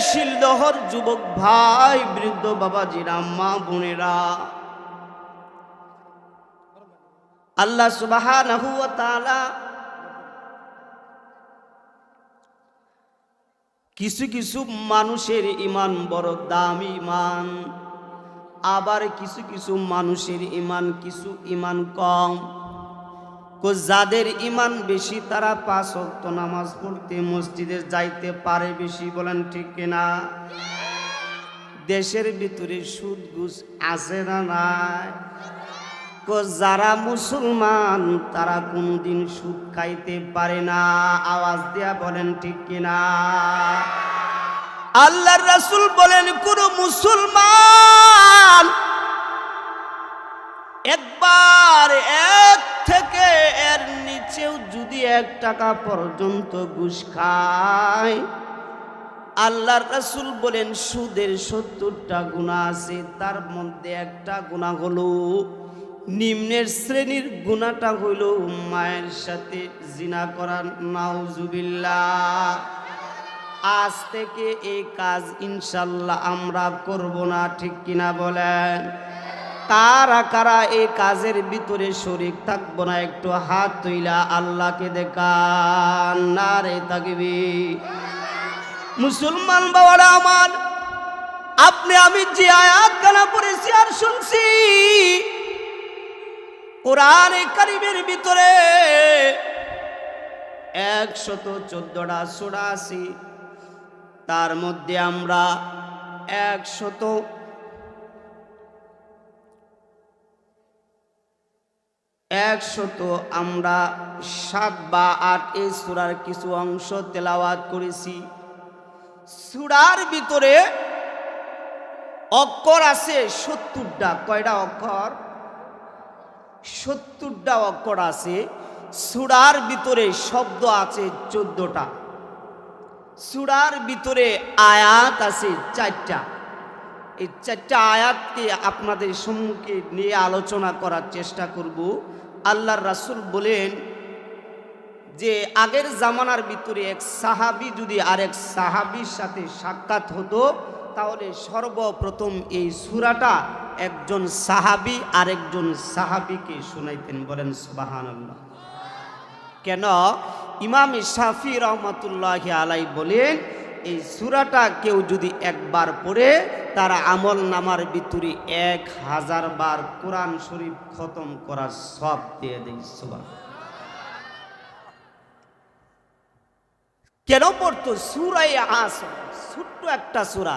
শিলদহর যুবক ভাই, বৃদ্ধ বাবা বাবাজিরা মা বোনেরা। আল্লাহ তাআলা কিছু কিছু মানুষের ইমান বড় দামি ইমান আবার কিছু কিছু মানুষের ইমান কিছু ইমান কম। যাদের ইমান বেশি, তারা পাঁচ ওয়াক্ত নামাজ পড়তে মসজিদে যাইতে পারে বেশি, বলেন ঠিক কিনা দেশের ভিতরে সুদ ঘুষ আছে না নাই? যারা মুসলমান, তারা কোনদিন সুদ খাইতে পারে না। আওয়াজ দেয়া বলেন ঠিক কিনা আল্লাহর রাসুল বলেন, কোন মুসলমান একবার এক থেকে এর নিচেও যদি এক টাকা পর্যন্ত ঘুষ খায়, আল্লাহর রাসূল বলেন, সুদের সত্তরটা গুণা আছে, তার মধ্যে একটা গুণা হলো নিম্নের শ্রেণির গুণাটা হইল মায়ের সাথে জিনা করা, নাউজুবিল্লাহ। আজ থেকে এই কাজ ইনশাল্লাহ আমরা করব না, ঠিক কিনা বলেন? কারা কারা এই কাজের ভিতরে শরিক থাকব না, একটু হাত তুইলা আল্লাহকে দেখান। না রে থাকবি মুসলমান বাবারা আমার, আপনি আমি যে আয়াত গানা পড়েছি আর শুনছি, কোরআন কারিমের ভিতরে একশত চোদ্দটা সোড়া আছি। তার মধ্যে আমরা একশত একশত আমরা সাত বা আট এই সুরার কিছু অংশ তেলাওয়াত করেছি। সুরার ভিতরে অক্ষর আছে সত্তরটা। কয়টা অক্ষর? সত্তরটা অক্ষর আছে। সুরার ভিতরে শব্দ আছে চোদ্দটা। সুরার ভিতরে আয়াত আছে চারটা। এই চারটা আয়াতকে আপনাদের সম্মুখে নিয়ে আলোচনা করার চেষ্টা করব। আল্লাহর রাসূল বলেন যে আগের জামানার ভিতরে এক সাহাবি যদি আরেক সাহাবির সাথে সাক্ষাৎ হতো, তাহলে সর্বপ্রথম এই সুরাটা একজন সাহাবি আরেকজন সাহাবিকে শোনাইতেন, বলেন সুবহানাল্লাহ। কেন? ইমাম শাফি রহমতুল্লাহ আলাই বলেন এই সুরাটা কেউ যদি একবার পড়ে, তার আমল নামার ভিতরে এক হাজার বার কোরআন শরীফ খতম করার সব দিয়ে দেয় সুবাহ কেন পড়তো? সুরাই আস ছোট্ট একটা সুরা।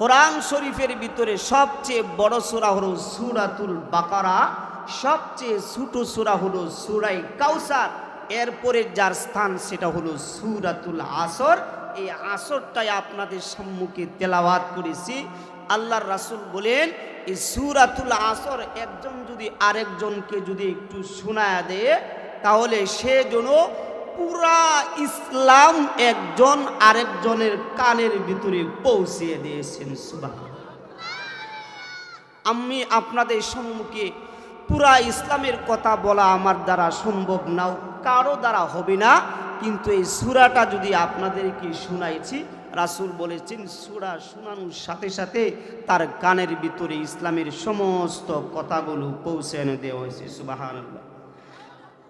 কোরআন শরীফের ভিতরে সবচেয়ে বড় সুরা হলো সুরাতুল বাকারা, সবচেয়ে ছোট সুরা হলো সুরাই কাউসার। এরপরে যার স্থান সেটা হলো সুরাতুল আসর এই আসরটাই আপনাদের সম্মুখে তেলাওয়াত করেছি। আল্লাহর রাসূল বলেন, এই সুরাতুল আসর একজন যদি আরেকজনকে যদি একটু শোনায় দেয়, তাহলে সে যেন পুরা ইসলাম একজন আরেকজনের কানের ভিতরে পৌঁছিয়ে দিয়েছেন সুবাহ আমি আপনাদের সম্মুখে পুরা ইসলামের কথা বলা আমার দ্বারা সম্ভব নাও, কারও দ্বারা হবে না। কিন্তু এই সুরাটা যদি আপনাদেরকে শুনাইছি, রাসূল বলেছেন, সুরা শোনানোর সাথে সাথে তার কানের ভিতরে ইসলামের সমস্ত কথাগুলো পৌঁছে এনে দেওয়া হয়েছে সুবাহান্লাহ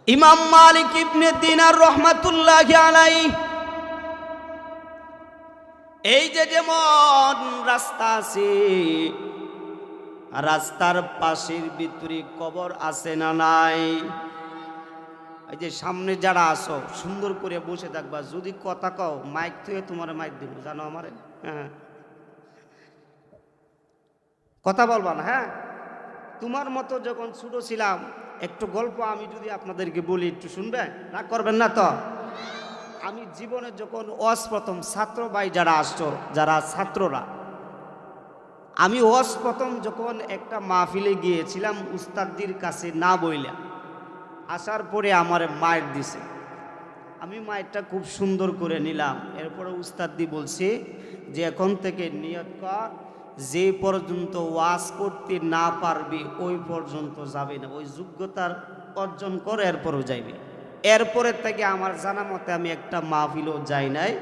ইমাম মালিক ইবনে দিনার রহমাতুল্লাহ আলাই এই যে যেমন রাস্তা আছে, রাস্তার পাশের ভিতরে কবর আছে না নাই? এই যে সামনে যারা আসো সুন্দর করে বসে থাকবা। যদি কথা কও, মাইক থেকে তোমার মাইক দিব, জানো আমারে? হ্যাঁ। কথা বলবা না হ্যাঁ? তোমার মতো যখন ছোট ছিলাম, একটু গল্প আমি যদি আপনাদেরকে বলি, একটু শুনবে? না করবেন না তো? আমি জীবনে যখন অস প্রথম ছাত্র ভাই যারা আসছো, যারা ছাত্ররা, আমি অস প্রথম যখন একটা মাহফিলে গিয়েছিলাম উস্তাদির কাছে না বইলাম আসার পরে আমার মায়ের দিছে। আমি মায়েরটা খুব সুন্দর করে নিলাম। এরপরে উস্তাদি বলছি যে, এখন থেকে নিয়ত কর, যে পর্যন্ত ওয়াজ করতে না পারবি, ওই পর্যন্ত যাবে না। ওই যোগ্যতার অর্জন করে, এরপরও যাইবে। এরপরে থেকে আমার জানা মতে আমি একটা মাহফিলও যাই নাই।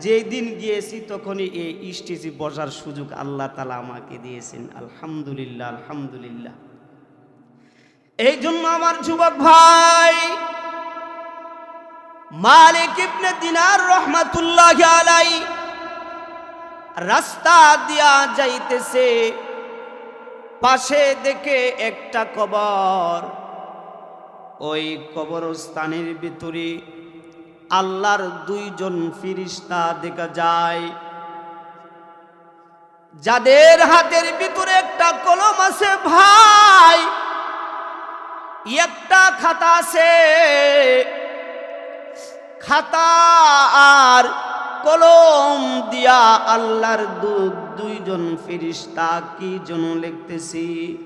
যেই দিন গিয়েছি তখনই এই স্টেজে বসার সুযোগ আল্লাহ তালা আমাকে দিয়েছেন। আলহামদুলিল্লাহ আলহামদুলিল্লাহ। এই জন্য আমার যুবক ভাই, মালিক ইবনে দিনার রহমাতুল্লাহ আলাই রাস্তা দিয়া যাইতেছে, পাশে দেখে একটা কবর। ওই কবরস্থানের ভিতরে আল্লাহর দুইজন ফিরিস্তা দেখা যায়। যাদের হাতের ভিতরে একটা কলম আছে ভাই একটা খাতা আছে। খাতা আর কলম দিয়া আল্লাহর দু- দুইজন ফিরিস্তা কি জন্য লিখতেছি।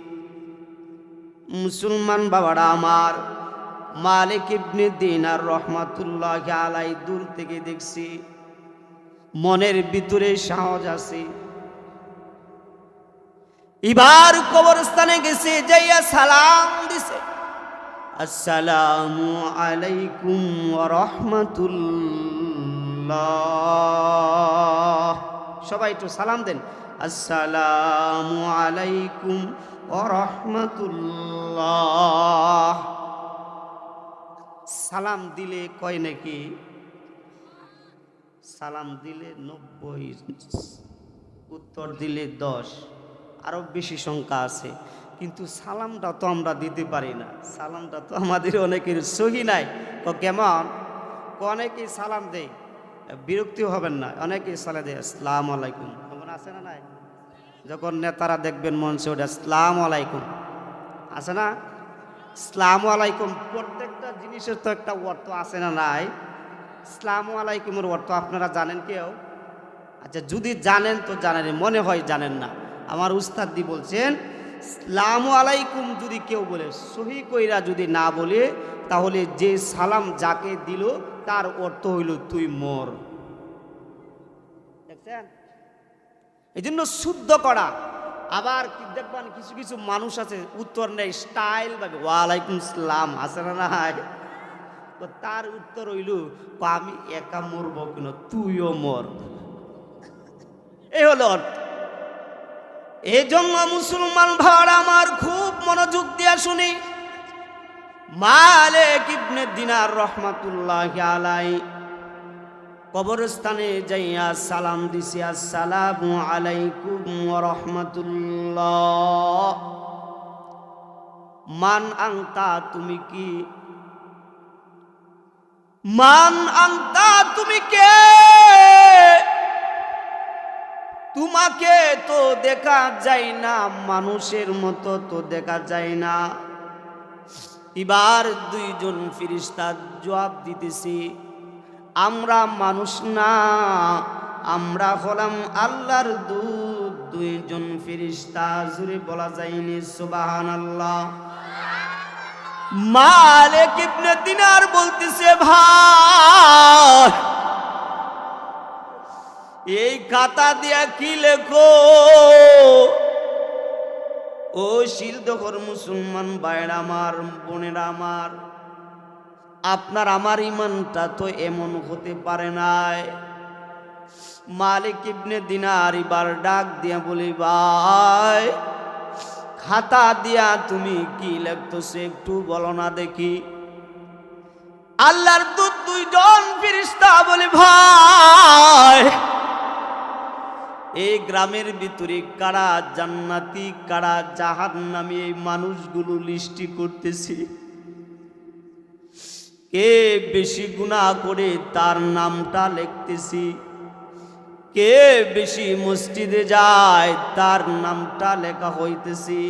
মুসলমান বাবারা আমার, মালিক ইবনে দিনার রহমাতুল্লাহ আলাই দূর থেকে দেখছি। মনের ভিতরে সাহস আছে। এবার কবরস্থানে গেছে, যাইয়া সালাম দিছে। আসসালামু আলাইকুম রহমতুল্লাহ। সবাই একটু সালাম দেন। আসসালামু আলাইকুম রহমতুল্লাহ। সালাম দিলে কয় নাকি? সালাম দিলে নব্বই, উত্তর দিলে দশ। আরও বেশি সংখ্যা আছে। কিন্তু সালামটা তো আমরা দিতে পারি না। সালামটা তো আমাদের অনেকের সহি নাই। তো কেমন? অনেকেই সালাম দেয়, বিরক্তি হবেন না। অনেকেই সালাম দেয়, আসসালাম আলাইকুম। কেমন আছে না নাই? যখন নেতারা দেখবেন মঞ্চে ওটা আসসালাম আলাইকুম। আছে না? আসসালাম আলাইকুম। প্রত্যেকটা জিনিসের তো একটা অর্থ আছে না নাই? আসসালামু আলাইকুমের অর্থ আপনারা জানেন কেউ? আচ্ছা যদি জানেন তো জানেন, মনে হয় জানেন না। আমার উস্তাদ বলছেন সালামু আলাইকুম যদি কেউ বলে, সহি কইরা যদি না বলে, তাহলে যে সালাম যাকে দিল, তার অর্থ হইল তুই মর। দেখছেন? এই জন্য শুদ্ধ করা। আবার দেখবেন, কিছু কিছু মানুষ আছে, উত্তর নেয় স্টাইল ভাবে ওয়ালাইকুম সালাম, আছে না নাই? তার উত্তর হইল, "ক, আমি একা মরবো কেন? তুইও মর। এই হলো অর্থ। এই জন্য মুসলমান ভাড় আমার খুব মনোযোগ দিয়া শুনি। মালিক ইবনে দিনার রহমাতুল্লাহ আলাই কবরস্থানে যাইয়া সালাম দিছি আসসালামু আলাইকুম রাহমাতুল্লাহ। মান আংতা তুমি কি? মান আংতা তুমি কে? তোমাকে তো দেখা যায় না, মানুষের মতো তো দেখা যায় না। এবার দুইজন ফিরিস্তা জবাব দিতেছি, আমরা মানুষ না, আমরা হলাম আল্লাহর দূত। দুইজন ফিরিস্তা জুড়ে বলা যায়নি সুবাহান আল্লাহ মালিক ইবনে দিনার বলতেছে, ভাই এই খাতা দিয়া কি লেখো? ও শিলদখর মুসলমান বাইর আমার, বোনের আমার, আপনার আমার ইমানটা তো এমন হতে পারে নাই। মালিক ইবনে দিনার এবার ডাক দিয়া বলি, ভাই, খাতা দিয়া তুমি কি লিখতেছো একটু বলো না দেখি। আল্লাহর দুধ দুইজন ফিরিস্তা বলি, ভাই এই গ্রামের ভিতরে কারা জান্নাতি, কারা জাহান নামে এই মানুষগুলো লিস্টি করতেছি। কে বেশি গুণা করে তার নামটা লিখতেছি? কে বেশি মসজিদে যায় তার নামটা লেখা হইতেছি?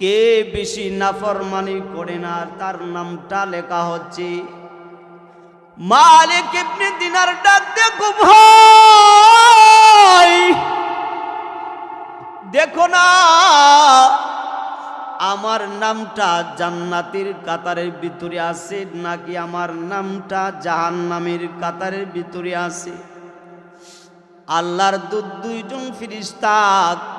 কে বেশি নাফরমানি করে না তার নামটা লেখা হচ্ছে? মালিক ইবনে দিনার ডাক দেখো ভাই দেখো না, আমার নামটা জান্নাতের কাতারের ভিতরে আছে, নাকি আমার নামটা জাহান্নামের কাতারের ভিতরে আছে? আল্লাহর দু দুইজন ফিরিস্তা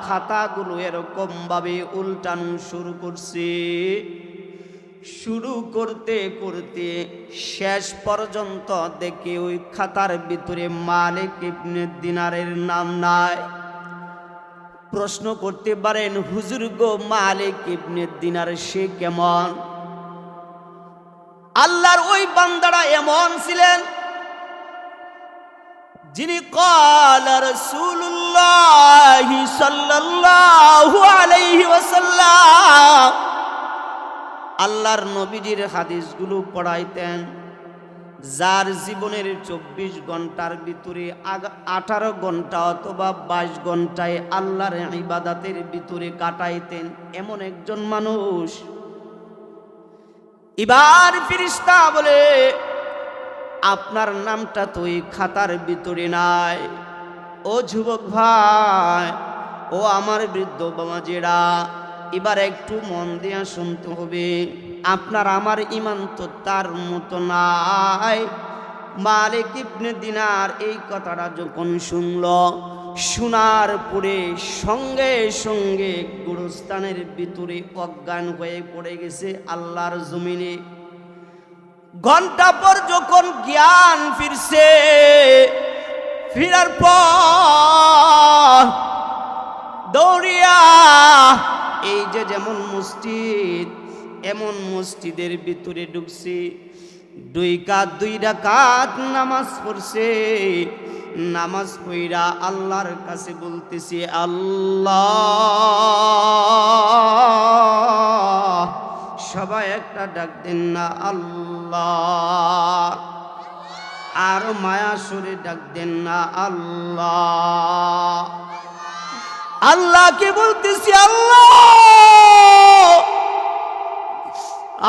খাতাগুলো এরকম ভাবে উল্টানো শুরু করছে। শুরু করতে করতে শেষ পর্যন্ত দেখে ওই খাতার ভিতরে মালিক ইবনে দিনারের নাম নাই প্রশ্ন করতে পারেন হুজুর গো মালিক ইবনে দিনার সে কেমন আল্লাহর ওই বান্দারা এমন ছিলেন যিনি قال رسول الله صلى الله عليه وسلم আল্লাহর নবীজির হাদিসগুলো পড়াইতেন, যার জীবনের চব্বিশ ঘণ্টার ভিতরে আঠারো ঘণ্টা অথবা বাইশ ঘন্টায় আল্লাহর ইবাদাতের ভিতরে কাটাইতেন এমন একজন মানুষ। এবার ফিরিস্তা বলে, আপনার নামটা তো এই খাতার ভিতরে নাই। ও যুবক ভাই, ও আমার বৃদ্ধ বামাজেরা এবার একটু মন দিয়া শুনতে হবে। আপনার আমার ইমান তো তার মতো নাই। মালিক ইবনে দিনার এই কথাটা যখন শুনল, শোনার পরে সঙ্গে সঙ্গে গুরুস্থানের ভিতরে অজ্ঞান হয়ে পড়ে গেছে আল্লাহর জমিনে। ঘণ্টা পর যখন জ্ঞান ফিরছে, ফিরার পর দৌড়িয়া এই যে যেমন মসজিদ, এমন মসজিদের ভিতরে ঢুকছে। দুই কাত, দুই রাকাত নামাজ পড়ছে। নামাজ পইরা আল্লাহর কাছে বলতেছে, আল্লাহ, সবাই একটা ডাক দেন না, আল্লাহ। আর মায়া সুরে ডাক দেন না, আল্লাহ। আল্লাহকে বলতেছি, আল্লাহ!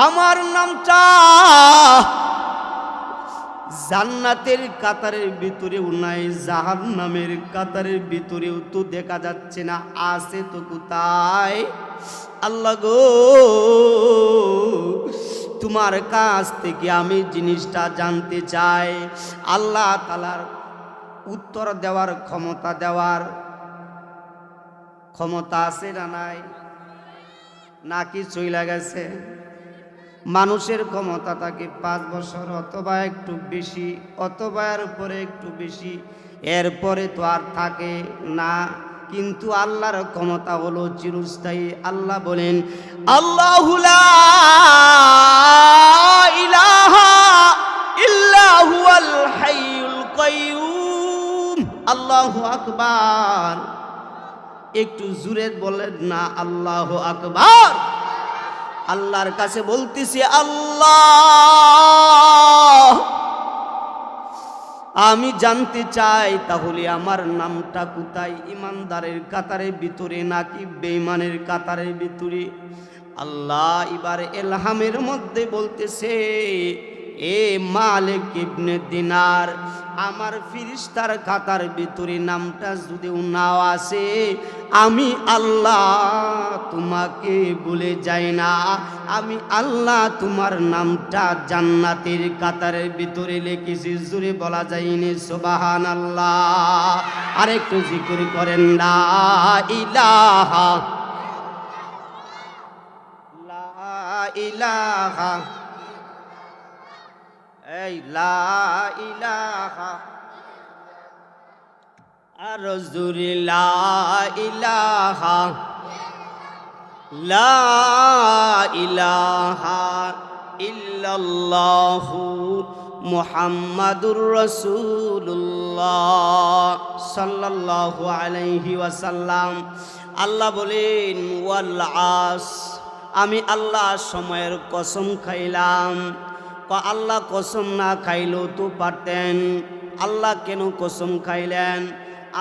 আমার নামটা জান্নাতের কাতারের ভিতরেও নাই জাহান নামের কাতারের ভিতরেও তো দেখা যাচ্ছে না, আছে তো কোথায়? আল্লাহ গো, তোমার কাছ থেকে আমি জিনিসটা জানতে চাই। আল্লাহ তালার উত্তর দেওয়ার, ক্ষমতা দেওয়ার ক্ষমতা আছে না নাই? নাকি চইলা গেছে? মানুষের ক্ষমতা থাকে পাঁচ বছর অথবা একটু বেশি, অথবা এর উপরে একটু বেশি এরপরে তো আর থাকে না। কিন্তু আল্লাহর ক্ষমতা হলো চিরস্থায়ী। আল্লাহ বলেন, আল্লাহ আল্লাহ আকবার। একটু জুরে বলেন না, আল্লাহ আকবার। আল্লাহর কাছে বলতেছি, আল্লাহ। আমি জানতে চাই, তাহলে আমার নামটা কোথায়? ইমানদারের কাতারের ভিতরে নাকি বেইমানের কাতারের ভিতরে? আল্লাহ এবার এলহামের মধ্যে বলতেছে এ মালিক ইবনে দিনার, আমার ফিরিস্তার খাতার ভিতরে নামটা যদি নাও আসে, আমি আল্লাহ তোমাকে বলে যাই না। আমি আল্লাহ তোমার নামটা জান্নাতের কাতারের ভিতরে লিখেছি জুড়ে বলা যায়নি সোবাহান আল্লাহ আরেকটু জিকির করেন না ইলাহা ইলাহা। এই লা ইলাহা আর জুরি লা ইলাহা লা ইলাহা ইল্লাল্লাহু মুহাম্মাদুর রাসূলুল্লাহ সাল্লাল্লাহু আলাইহি ওয়াসাল্লাম। আল্লাহ বলেন, ওয়াল আমি আল্লাহ সময়ের কসম খাইলাম। আল্লাহ কসম না খাইলেও তো পারতেন। আল্লাহ কেন কসম খাইলেন?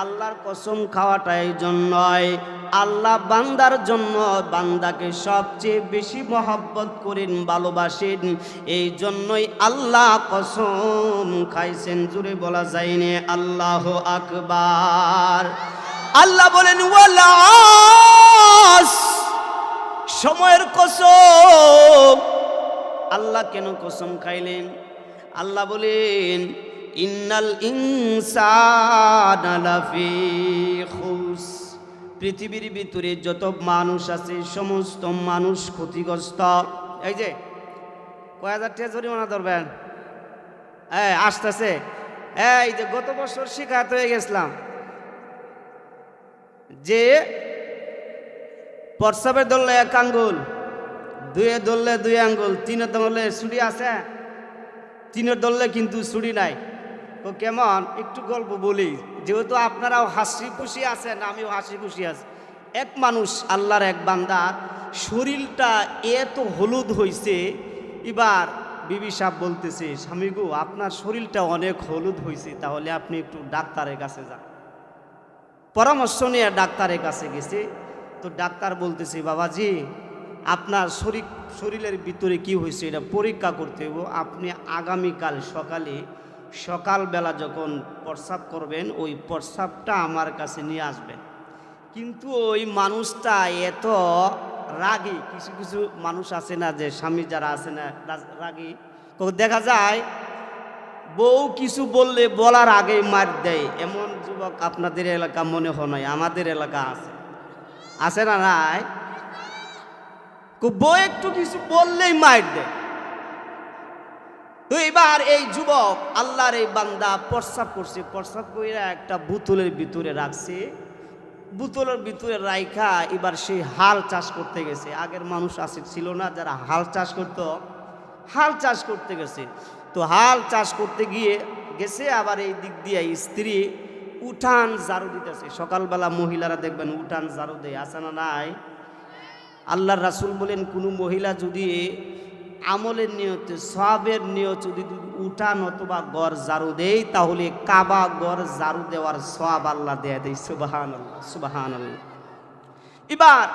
আল্লাহর কসম খাওয়াটা এই জন্যই আল্লাহ বান্দার জন্য বান্দাকে সবচেয়ে বেশি মহব্বত করেন, ভালোবাসেন। এই জন্যই আল্লাহ কসম খাইছেন জুড়ে বলা যায়নি আল্লাহ আকবার। আল্লাহ বলেন সময়ের কসম। আল্লাহ কেন কসম খাইলেন? আল্লাহ বলেন, ইন্নাল ইনসানালাফি খুস। পৃথিবীর ভিতরে যত মানুষ আছে, সমস্ত মানুষ ক্ষতিগ্রস্ত। এই যে, কয় হাজার টাকা জরিমানা ধরবেন? এই আসতেছে। এই যে, গত বছর শিকায়ত হয়ে গেছিলাম যে প্রস্রাবের ধরলে এক আঙ্গুল। দুয়ে ধরলে দুই আঙ্গুল, তিনে ধরলে ছুরি আছে? তিনের ধরলে কিন্তু ছুরি নাই। তো কেমন? একটু গল্প বলি। যেহেতু আপনারাও হাসি খুশি আছেন, আমিও হাসি খুশি আছি। এক মানুষ আল্লাহর এক বান্দা, শরীরটা এত হলুদ হইছে, এবার বিবি সাহেব বলতেছে, স্বামী গো, আপনার শরীরটা অনেক হলুদ হয়েছে তাহলে আপনি একটু ডাক্তারের কাছে যান। পরামর্শ নিয়ে ডাক্তারের কাছে গেছে। তো ডাক্তার বলতেছে, বাবাজি আপনার শরীর, শরীরের ভিতরে কি হয়েছে এটা পরীক্ষা করতে হবে। আপনি আগামীকাল সকালে, সকালবেলা যখন প্রস্রাব করবেন, ওই প্রস্রাবটা আমার কাছে নিয়ে আসবেন। কিন্তু ওই মানুষটা এত রাগী, কিছু কিছু মানুষ আছে না যে স্বামী যারা আছে না রাগী। তো দেখা যায়, বউ কিছু বললে বলার আগেই মার দেয়। এমন যুবক আপনাদের এলাকা মনে হয় আমাদের এলাকা আছে। আছে না নাই? বউ একটু কিছু বললেই মার দেয়। তো এবার এই যুবক আল্লাহর এই বান্দা প্রস্রাব করছে, প্রস্রাব করে একটা বোতলের ভিতরে রাখছে। বোতলের ভিতরে রাইখা এবার সেই হাল চাষ করতে গেছে। আগের মানুষ আছে, ছিল না, যারা হাল চাষ করতো, হাল চাষ করতে গেছে। তো হাল চাষ করতে গিয়ে গেছে, আবার এই দিক দিয়ে স্ত্রী উঠান ঝাড়ু দিতেছে। সকালবেলা মহিলারা দেখবেন উঠান ঝাড়ু দেয়, আছে না নাই? আল্লাহর রাসূল বলেন, কোনো মহিলা যদি আমলের নিয়তে, সবের নিয়ত যদি উঠান অথবা গড় জারু দেয়, তাহলে কাবা গড় জারু দেওয়ার সব আল্লাহ দেয়া দেয়। সুবাহান আল্লাহ সুবাহান আল্লাহ এবার,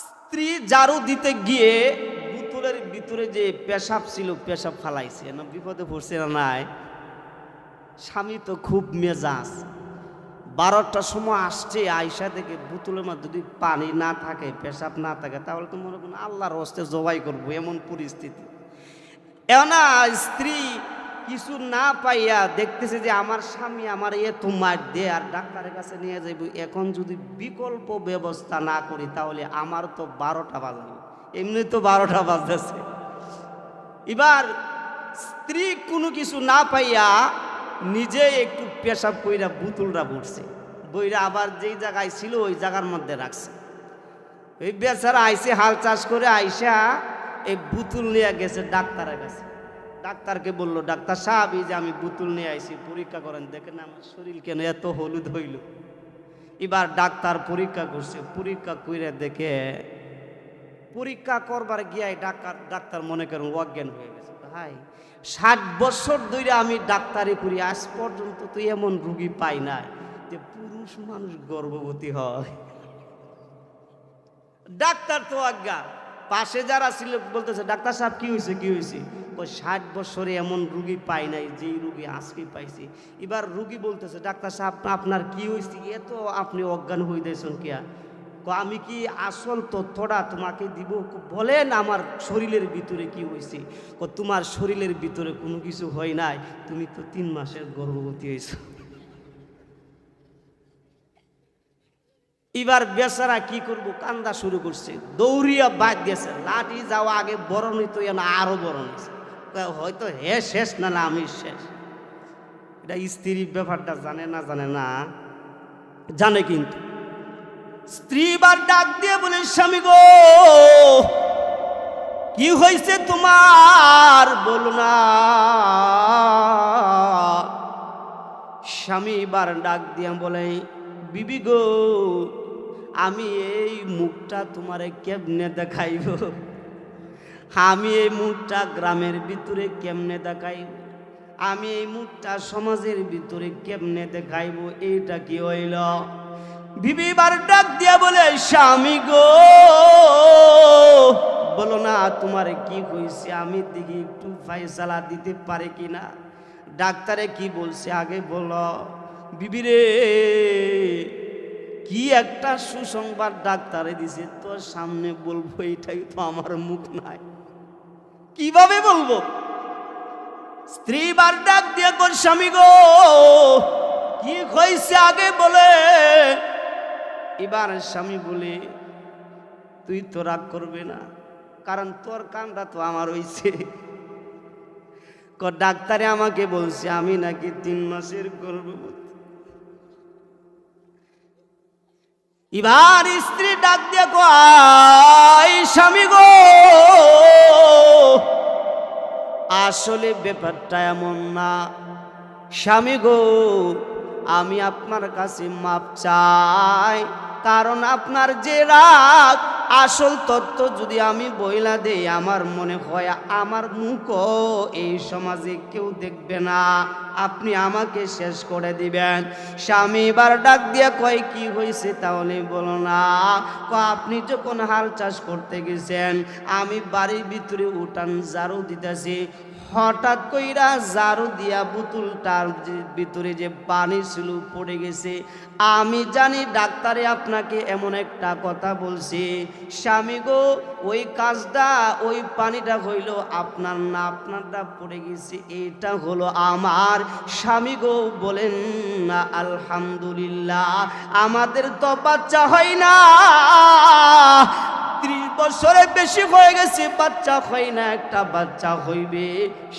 স্ত্রী জারু দিতে গিয়ে বোতলের ভিতরে যে পেশাব ছিল, পেশাব ফালাইছে। না বিপদে পড়ছে না নাই? স্বামী তো খুব মেজাজ। বারোটার সময় আসছে, আয়সা থেকে বোতলের মধ্যে যদি পানি না থাকে, পেশাব না থাকে, তাহলে তো মনে করুন আল্লাহর হস্তে জবাই করব, এমন পরিস্থিতি। এমনা স্ত্রী কিছু না পাইয়া দেখতেছে যে আমার স্বামী আমার এত মার দে আর ডাক্তারের কাছে নিয়ে যাইব, এখন যদি বিকল্প ব্যবস্থা না করি, তাহলে আমার তো বারোটা বাজবে। এমনি তো বারোটা বাজতেছে। এবার স্ত্রী কোনো কিছু না পাইয়া নিজে একটু পেশাব কইরা বুতুলরা পড়ছে বইরা আবার যেই জায়গায় ছিল, ওই জায়গার মধ্যে রাখছে। ওই বেচারা আইসে হাল চাষ করে আইসা এই বুতুল নিয়ে গেছে, ডাক্তারের কাছে। ডাক্তারকে বলল, ডাক্তার সাহেব, এই যে আমি বুতুল নিয়ে আইছি পরীক্ষা করেন। দেখেন আমার শরীর কেন এত হলুদ হইল? এবার ডাক্তার পরীক্ষা করছে, পরীক্ষা কইরা দেখে, পরীক্ষা করবার গিয়ে ডাক্তার ডাক্তার মনে করেন অজ্ঞান হয়ে গেছে। ভাই, ষাট বছর ধরে আমি ডাক্তারি করি, আজ পর্যন্ত তো এমন রুগী পাই না যে পুরুষ মানুষ মানুষ গর্ভবতী হয়। ডাক্তার তো অজ্ঞা পাশে যারা ছিল, বলতেছে, ডাক্তার সাহেব, কি হয়েছে কি হয়েছে ওই ষাট বছরে এমন রুগী পাই নাই, যেই রুগী আজকে পাইছি। এবার রুগী বলতেছে, ডাক্তার সাহেব, আপনার কি হয়েছে এত আপনি অজ্ঞান হয়ে দিয়েছেন কিয়া, আমি কি আসল তথ্যটা তোমাকে দিব? বলেন আমার শরীরের ভিতরে কি হয়েছে তোমার শরীরের ভিতরে কোনো কিছু হয় নাই, তুমি তো তিন মাসের গর্ভবতী হয়েছো এবার বেচারা কি করব? কান্দা শুরু করছে। দৌড়িয়া বাদ গেছে। লাঠি যাওয়া আগে বরণ হইতো না আরও বরণ হয়তো হে শেষ না না আমি শেষ? এটা স্ত্রী ব্যাপারটা জানে না জানে না। জানে কিন্তু। স্ত্রী বার ডাক দিয়ে বলে, স্বামী গো, কি হয়েছে তোমার? বলো না। স্বামী বার ডাক দিয়ে বলে, বিবি গো আমি এই মুখটা তোমারে কেমনে দেখাইব? আমি এই মুখটা গ্রামের ভিতরে কেমনে দেখাইব? আমি এই মুখটা সমাজের ভিতরে কেমনে দেখাইব? এইটা কি হইল? বিবিবার ডাক দিয়া বলে, স্বামী গো! বলো না, তোমার কি হয়েছে আমি দিকে একটু ফাইসালা দিতে পারে কি না ডাক্তারে কি বলছে? আগে বলো। বিবিরে কি একটা সুসংবাদ ডাক্তারে দিছে, তোর সামনে বলব এটাই তো আমার মুখ নাই। কীভাবে বলব? স্ত্রী বার ডাক দিয়ে, তোর স্বামী গো, কি হয়েছে আগে বলে? এবার স্বামী বলে, তুই তো রাগ করবে না, কারণ তোর কানটা তো আমার হইছে। ডাক্তারে আমাকে বলছে, আমি নাকি তিন মাসের গর্ভবতী। এবার স্ত্রী ডাক দিয়ে কয়, স্বামী গো, আসলে ব্যাপারটা এমন না। স্বামী গো, আমি আপনার কাছে মাপ চাই, কারণ আপনার যে রাগ আসল তত্ত্ব যদি আমি বইলা দেই, আমার মনে হয় আমার মুখ এই সমাজে কেউ দেখবে না। আপনি আমাকে শেষ করে দিবেন। স্বামী এবার ডাক দিয়া কয়, কি হয়েছে তাহলে বলো না। ক আপনি যখন হাল চাষ করতে গেছেন, আমি বাড়ির ভিতরে উঠান ঝাড়ু দিতেছি। হঠাৎ কইরা জারু দিয়া বোতলটার ভিতরে যে পানি ছিল পড়ে গেছে। আমি জানি ডাক্তারে আপনাকে এমন একটা কথা বলছি, স্বামী গো, ওই কাজটা, ওই পানিটা হইল আপনার না, আপনারটা পড়ে গেছে, এটা হলো আমার। স্বামী গো বলেন, না, আলহামদুলিল্লাহ, আমাদের তো বাচ্চা হয় না। ত্রিশ বছরে বেশি হয়ে গেছে, বাচ্চা হয় না, একটা বাচ্চা হইবে।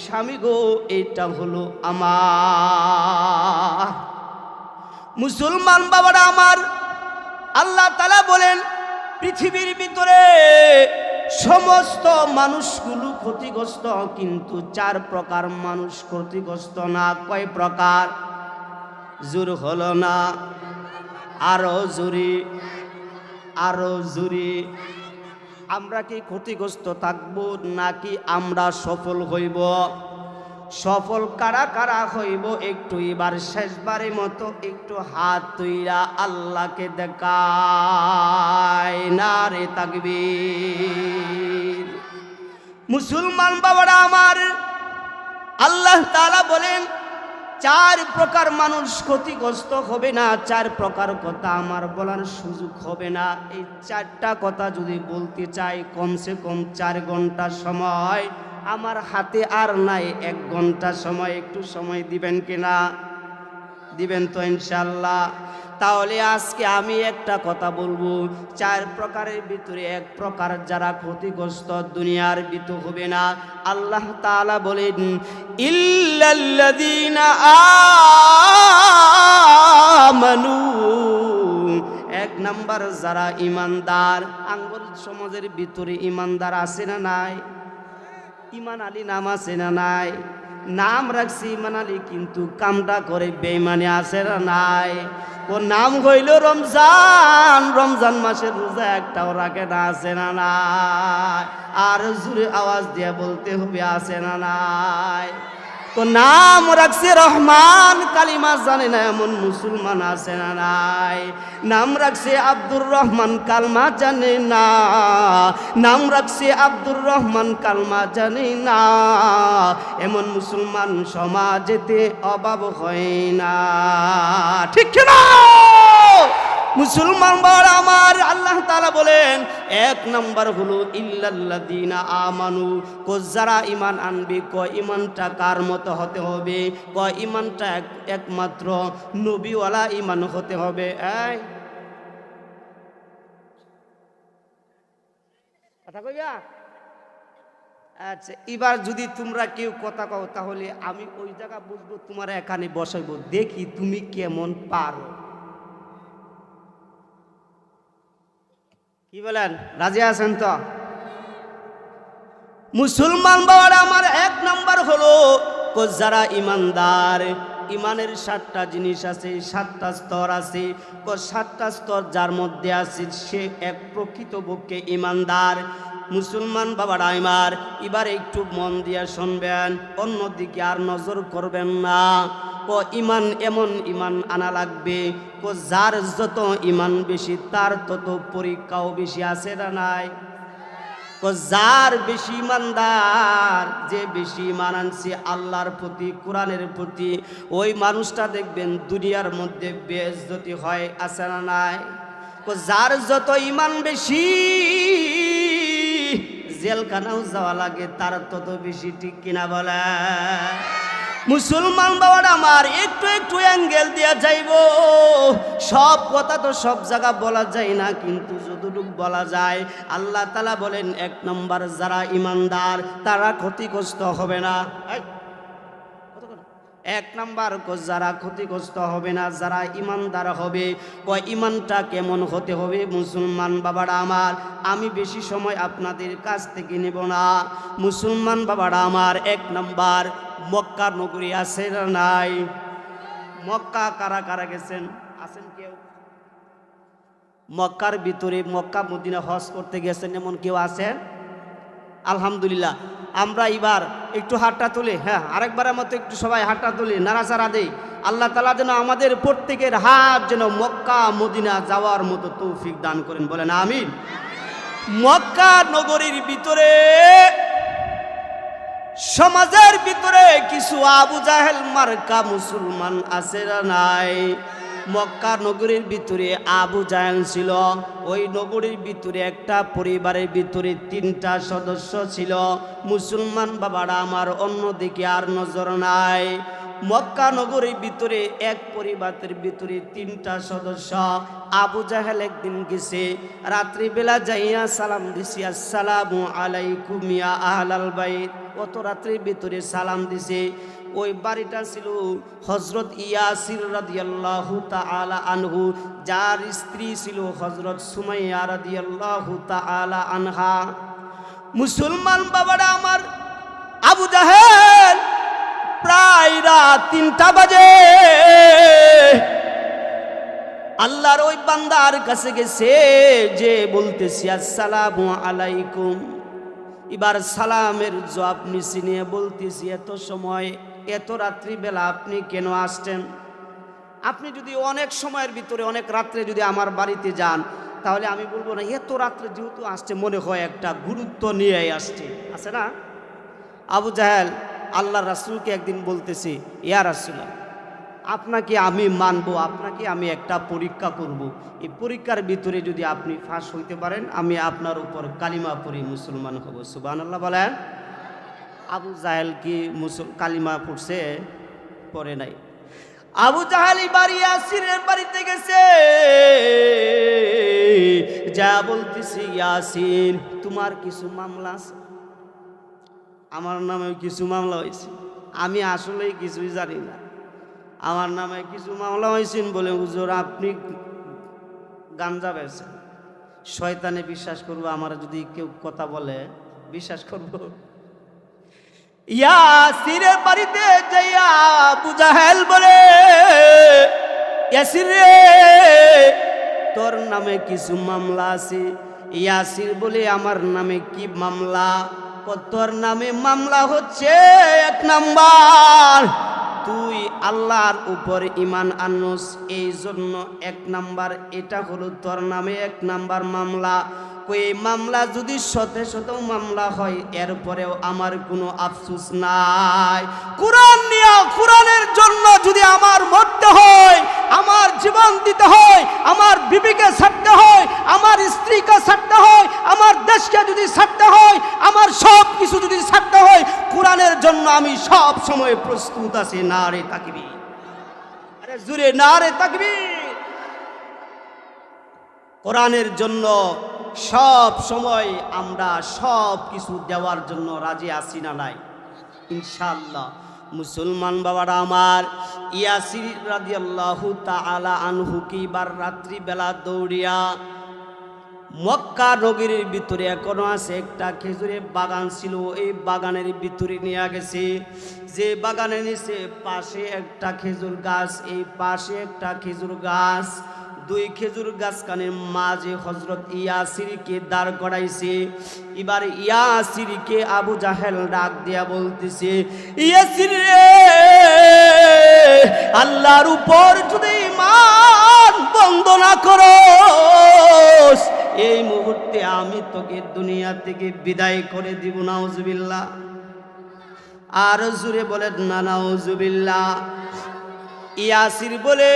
স্বামী গো এটা হলো আমার। মুসলমান বাবারা আমার, আল্লাহ তালা বলেন, পৃথিবীর ভিতরে সমস্ত মানুষগুলো ক্ষতিগ্রস্ত, কিন্তু চার প্রকার মানুষ ক্ষতিগ্রস্ত না। কয় প্রকার? জোর হলো না? আরও জোরে আরও জোরে। আমরা কি ক্ষতিগ্রস্ত থাকব নাকি আমরা সফল হইব? সফল কারা কারা হইব? একটু এবার শেষবারের মতো একটু হাত তুইরা আল্লাহকে দেখায় না রে তাকবীর। মুসলমান বাবারা আমার, আল্লাহ তাআলা বলেন চার প্রকার মানুষ ক্ষতিগ্রস্ত হবে না, চার প্রকার কথা আমার বলার সুযোগ হবে না। এই চারটা কথা যদি বলতে চাই, কমসে কম চার ঘণ্টা সময়। আমার হাতে আর নাই, এক ঘণ্টা সময়, একটু সময় দিবেন কিনা? দিবেন তো ইনশাল্লাহ তাহলে আজকে আমি একটা কথা বলব, চার প্রকারের ভিতরে এক প্রকার যারা ক্ষতিগ্রস্ত দুনিয়ার ভিতর হবে না, আল্লাহ তালা বলেন, ইল্লাল্লাযীনা আমানু। এক নাম্বার, যারা ইমানদার আঙ্গুল সমাজের ভিতরে ইমানদার আছে না নাই? ইমান আলী নাম আছে না নাই? নাম রাখছি মানালি, কিন্তু কামটা করে বেইমানি আসে নাই। ও নাম হইল রমজান রমজান মাসের রোজা একটাও রাখে না আসে না নাই। আর জুড়ে আওয়াজ দিয়ে বলতে হবে আসে না নাই। তো নাম রাখছে রহমান, কালিমা জানে না এমন মুসলমান আছে না নাই। নাম রাখছে আব্দুর রহমান, কালমা জানে না। নাম রাখছে আব্দুর রহমান, কালমা জানে না। এমন মুসলমান সমাজেতে অভাব হয় না। ঠিক না মুসলমান বার আমার আল্লাহ তালা বলেন, এক নাম্বার হলো, ইল্লাল্লাযীনা আমানু, কো যারা ইমান আনবে, ক ইমানটা কার মতো হতে হবে? ক ইমানটা একমাত্র নবীওয়ালা ইমান হতে হবে। এই। কথা কইয়া আচ্ছা এবার যদি তোমরা কেউ কথা কও, তাহলে আমি ওই জায়গা বুঝব তোমার এখানে বসাইবো। দেখি তুমি কেমন পারো। কি বলেন? রাজি আছেন তো? মুসলমান বাবার, আমার এক নাম্বার হলো যারা ইমানদার, ইমানের সাতটা জিনিস আছে, সাতটা স্তর আছে সাতটা স্তর যার মধ্যে আছে, সে এক প্রকৃতপক্ষে ইমানদার। মুসলমান বাবার আমার এবার একটু মন দিয়া শুনবেন, অন্যদিকে আর নজর করবেন না। ও ইমান এমন ইমান আনা লাগবে ও যার যত ইমান বেশি, তার তত পরীক্ষাও বেশি আছে না নাই? ও যার বেশি ইমানদার, যে বেশি ইমান আনছে আল্লাহর প্রতি, কোরআনের প্রতি, ওই মানুষটা দেখবেন দুনিয়ার মধ্যে বেজতি হয়, আছে না নাই? যার যত ইমান বেশি, জেলখানাও যাওয়া লাগে, তার তত বেশি ঠিক কিনা বলে মুসলমান বাবারা আমার একটু একটু অ্যাঙ্গেল দিয়া যাইব সব কথা তো সব জায়গা বলা যায় না, কিন্তু যতটুকু বলা যায়, আল্লাহ তালা বলেন, এক নম্বর যারা ইমানদার, তারা ক্ষতিগ্রস্ত হবে না? এক নাম্বার যারা ক্ষতিগ্রস্ত হবে না, যারা ইমানদার হবে কয় ইমানটা কেমন হতে হবে মুসলমান বাবারা আমার? আমি বেশি সময় আপনাদের কাছ থেকে নেব না। মুসলমান বাবারা আমার, এক নাম্বার, মক্কা নগরী আছে না নাই? মক্কা কারা কারা গেছেন? আছেন কেউ? মক্কার ভিতরে মক্কা মদিনা হজ করতে গেছেন এমন কেউ আছেন? আলহামদুলিল্লাহ। আমরা এবার একটু হাতটা তুলি হ্যাঁ আরেকবারের মতো একটু সবাই হাতটা তুলি, নাড়াচাড়া দেই। আল্লাহ তালা যেন আমাদের প্রত্যেকের হাত যেন মক্কা, মদিনা যাওয়ার মতো তৌফিক দান করেন, বলেন আমিন। মক্কা নগরীর ভিতরে, সমাজের ভিতরে কিছু আবু জাহেল মার্কা মুসলমান আছে নাই? মক্কা নগরীর ভিতরে আবু জাহেল ছিল। ওই নগরীর ভিতরে একটা পরিবারের ভিতরে তিনটা সদস্য ছিল। মুসলমান বাবারা আমার অন্যদিকে আর নজর নাই। মক্কা নগরীর ভিতরে এক পরিবারের ভিতরে তিনটা সদস্য। আবু জাহেল একদিন গেছে, রাত্রিবেলা যাইয়া সালাম দিছি, আসসালামু আলাইকুম ইয়া আহলাল বাইত। কত রাত্রির ভিতরে সালাম দিছে। ওই বাড়িটা ছিল হজরত ইয়াসির রাদিয়াল্লাহু তাআলা আনহু, যার স্ত্রী ছিল হজরত সুমাইয়া রাদিয়াল্লাহু তাআলা আনহা। মুসলমান বাবারা আমার, আবু জাহেল, প্রায় রাত তিনটা বাজে। আল্লাহর ওই বান্দার কাছে গেছে, যে বলতেছি, আসসালামু আলাইকুম। এবার সালামের জবাব নিছি নিয়ে বলতেছি, এত সময় এত রাত্রিবেলা আপনি কেন আসছেন? আপনি যদি অনেক সময়ের ভিতরে, অনেক রাত্রে যদি আমার বাড়িতে যান, তাহলে আমি বলব না, এত রাত্রে যেহেতু আসছে, মনে হয় একটা গুরুত্ব নিয়ে আসছে। আছে না? আবু জাহেল আল্লাহ রাসুলকে একদিন বলতেছি, ইয়া রাসুল আপনাকে আমি মানবো, আপনাকে আমি একটা পরীক্ষা করব। এই পরীক্ষার ভিতরে যদি আপনি ফাঁস হইতে পারেন, আমি আপনার উপর কালিমা পড়ি, মুসলমান হব। সুবান আল্লাহ বলেন। আবু জাহেল কি মুসল, কালিমা পড়ছে? পড়ে নাই। আবু জাহালি বাড়ি ইয়াসিরের বাড়িতে গেছে। যা বলতেছি ইয়াসিন, তোমার কিছু মামলা আছে? আমার নামে কিছু মামলা হয়েছে। আমি আসলেই কিছুই জানি না। আমার নামে কিছু মামলা হয়েছেন বলে হুজুর আপনি গাঞ্জা বেছেন শয়তানে বিশ্বাস করব, আমার যদি কেউ কথা বলে, বিশ্বাস করব। ইয়াসিরের বাড়িতে যাইয়া বুজাহেল বলে, ইয়াসির তোর নামে কিছু মামলা আছে? ইয়াসির বলে, আমার নামে কি মামলা? তোর নামে মামলা হচ্ছে এক নাম্বার। তুই আল্লাহর উপর ইমান আনস এই জন্য এক নাম্বার। এটা হলো তোর নামে এক নাম্বার মামলা। ওই মামলা যদি শতে শত মামলা হয়, এরপরেও আমার কোনো আফসুস নাই। কোরআন নিয়ে কোরআনের জন্য যদি আমার মরতে হয়, আমার জীবন দিতে হয়, আমার বিবিকে ছাড়তে হয়, আমার স্ত্রীকে ছাড়তে হয়, আমার দেশকে যদি ছাড়তে হয়, আমার সব কিছু যদি ছাড়তে হয়, কোরআনের জন্য আমি সব সময় প্রস্তুত আছি না রে তাকবি আরে জুড়ে না রে তাকবি কোরআনের জন্য সব সময় আমরা সব কিছু দেওয়ার জন্য রাজি আছি না নাই? ইনশাল্লাহ মুসলমান বাবারা আমার, ইয়াসির রাদিয়াল্লাহু তাআলা আনহু কি বার রাত্রিবেলা দৌড়িয়া মক্কা নগরীর ভিতরে এখনও আছে? একটা খেজুরের বাগান ছিল, এই বাগানের ভিতরে নিয়ে গেছে। যে বাগানের নিচে পাশে একটা খেজুর গাছ, এই পাশে একটা খেজুর গাছ। দুই খেজুর গাছ কানের মাঝে হজরত ইয়াসিরকে দাঁড় করাইছে, এবার ইয়াসিরকে আবু জাহেল ডাক দিয়া বলতেছে, ইয়াসির আল্লাহর উপর যদি মান বন্দনা করো এই মুহূর্তে আমি তোকে দুনিয়া থেকে বিদায় করে দিব, নাউজুবিল্লাহ। আর জুড়ে বলে না, নাউজুবিল্লাহ। ইয়াসির বলে